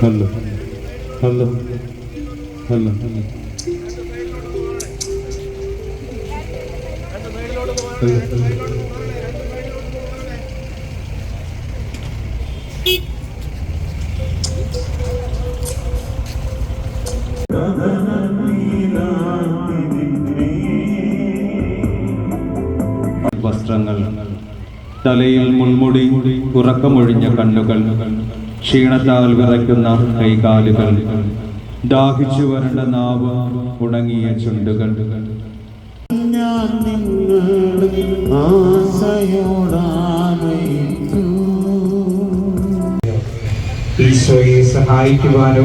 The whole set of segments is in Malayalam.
ഹലോ. ഹലോ. ഹലോ. വസ്ത്രങ്ങൾ തലയിൽ മുൾമുടി ഉറക്കമൊഴിഞ്ഞ കണ്ണുകൾ ക്ഷീണത്താൽ വിറയ്ക്കുന്ന കൈകാലുകൾ. ദാഹിച്ചു വരണ്ട നാവ് ഉണങ്ങിയ ചുണ്ടുകൾ. ഞാൻ ഈശോയെ സഹായിക്കുവാനോ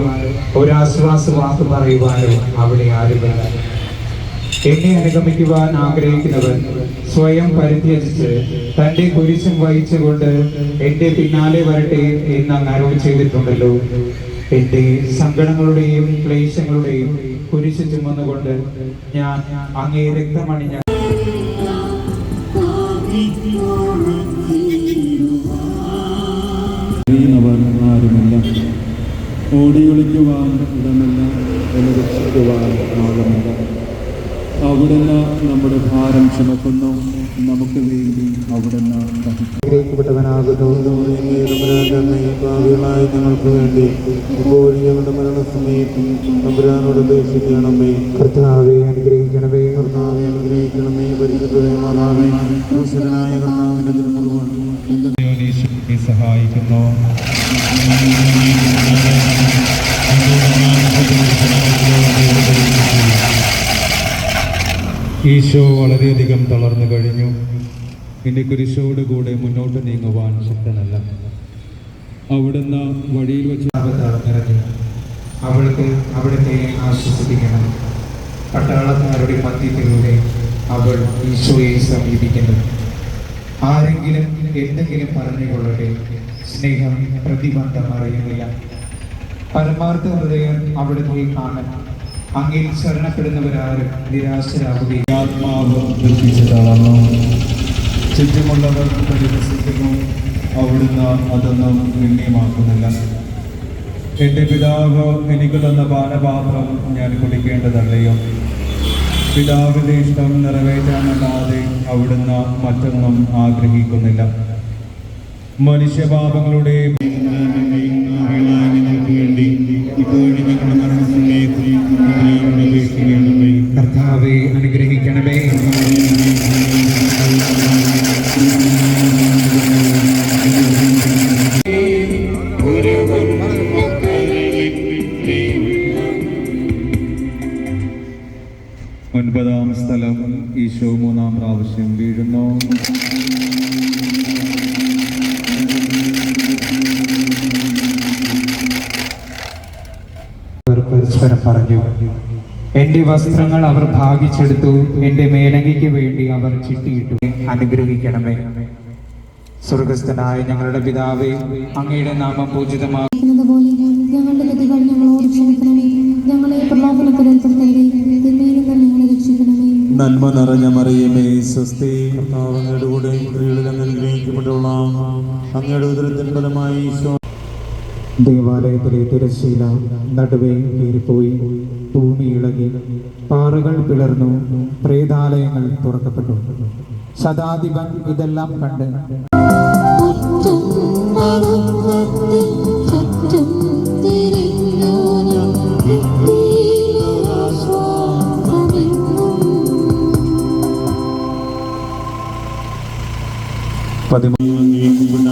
ഒരാശ്വാസ വാക്ക് പറയുവാനോ അവിടെ ആരുമില്ല. എന്നെ അനുഗമിക്കുവാൻ ആഗ്രഹിക്കുന്നവൻ സ്വയം പരിത്യജിച്ച് തന്റെ കുരിശും വഹിച്ചുകൊണ്ട് എന്റെ പിന്നാലെ വരട്ടെ എന്ന് അങ്ങ് അരുൾ ചെയ്തിട്ടുണ്ടല്ലോ. എന്റെ സങ്കടങ്ങളുടെയും ക്ലേശങ്ങളുടെയും കുരിശ് ചുമന്നുകൊണ്ട് ഞാൻ അങ്ങേ രക്തമണിഞ്ഞ ആരുമില്ല ഓടിയൊളിക്കുവാൻ ഇടമില്ല രക്ഷിക്കുവാൻ ആകുമില്ല അവിടുന്ന് നമ്മുടെ ഭാരം ചുമക്കുന്നു. നമുക്ക് വേണ്ടി അവിടുന്ന് ഭാവികളായി ഞങ്ങൾക്ക് വേണ്ടി ഇപ്പോൾ ഞങ്ങളുടെ മരണസമയത്തും നമ്പുരാനോട് അപേക്ഷിക്കണമേ. കർത്താവെ അനുഗ്രഹിക്കണമേ. കർത്താവെ അനുഗ്രഹിക്കണമേ. പരിശുദ്ധമേ മാതാവേ തിരുമുഴുവൻ സഹായിക്കുന്നു. ഈശോ വളരെയധികം തളർന്നു കഴിഞ്ഞു. ഇനി കുരിശോടുകൂടെ മുന്നോട്ട് നീങ്ങുവാൻ ശക്തനല്ല. അവിടുന്ന് വഴിയിൽ വെച്ച് തളർന്നിറങ്ങി അവൾക്ക് അവിടുത്തെ ആശ്വസിപ്പിക്കണം. പട്ടാളക്കാരുടെ മധ്യത്തിലൂടെ അവൾ ഈശോയെ സമീപിക്കുന്നു ആരെങ്കിലും എന്തെങ്കിലും പറഞ്ഞുകൊള്ളട്ടെ. സ്നേഹം പ്രതിബന്ധം അറിയുന്നില്ല. പരമാർത്ഥ ഹൃദയം അവിടുത്തെ കാണാൻ അങ്ങിൽ ശരണപ്പെടുന്നവരാരും നിരാശരാകുകയും ആത്മാവ് ദുഃഖിച്ചതാണ് ചുറ്റുമുള്ളവർ പരിഹസിക്കുന്നു അവിടുന്ന് അതൊന്നും ഗണ്യമാക്കുന്നില്ല. എന്റെ പിതാവ് എനിക്ക് തന്ന പാനപാത്രം ഞാൻ കുടിക്കേണ്ടതല്ലയോ? പിതാവിന്റെ ഇഷ്ടം നിറവേറ്റാനല്ലാതെ അവിടുന്ന് മറ്റൊന്നും ആഗ്രഹിക്കുന്നില്ല. മനുഷ്യപാപങ്ങളുടെ വേണ്ടി ഇപ്പോഴും ഞങ്ങളുടെ മരണസമയത്തും അപേക്ഷിക്കണമേ കർത്താവെ അനുഗ്രഹിക്കണമേ. ഒൻപതാം സ്ഥലം ഈശോ മൂന്നാം പ്രാവശ്യം വീഴുന്നു അവർ പരസ്പരം പറഞ്ഞു. എന്റെ വസ്ത്രങ്ങൾ അവർ ഭാഗിച്ചെടുത്തു. എന്റെ മേലങ്കിക്ക് വേണ്ടി അവർ ചിട്ടിയിട്ടു. അനുഗ്രഹിക്കണമേ. സ്വർഗസ്ഥനായ ഞങ്ങളുടെ പിതാവേ അങ്ങയുടെ നാമം പൂജിതമാ ക്കുന്നത് പോലെ ഞങ്ങളുടെ തെറ്റുകൾ ഞങ്ങളോട് ക്ഷമിക്കണമേ. ഞങ്ങളെ പ്രലോഭനത്തിൽ ഏർപ്പെടുത്തരുതേ തിന്മയിൽ നിന്ന് ഞങ്ങളെ രക്ഷിക്കണമേ. നന്മ നിറഞ്ഞ മറിയമേ സ്വസ്തി. കർത്താവ് അങ്ങയുടെ കൂടെ സ്ത്രീകളിൽ അങ്ങ് അനുഗ്രഹിക്കപ്പെട്ടുള്ള അങ്ങയുടെ ഉദരത്തിൻ ഫലമായി ഈശോ ദേവാലയത്തിലെ തിരശ്ശീല നടുവേ കീറിപ്പോയി. ഭൂമി ഇളകി. പാറകൾ പിളർന്നു. പ്രേതാലയങ്ങൾ തുറക്കപ്പെട്ടു. ശതാധിപൻ ഇതെല്ലാം കണ്ട്.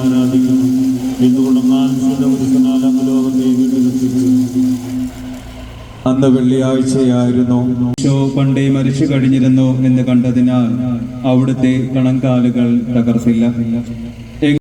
ആരാധിക്കുന്നു എന്തുകൊണ്ടെന്നാൽ ലോകത്തെ വീട്ടിലെത്തിച്ചു അന്ന് വെള്ളിയാഴ്ചയായിരുന്നു. ഈശോ പണ്ടേ മരിച്ചു കഴിഞ്ഞിരുന്നു എന്ന് കണ്ടതിനാൽ അവിടുത്തെ കണങ്കാലുകൾ തകർത്തില്ല.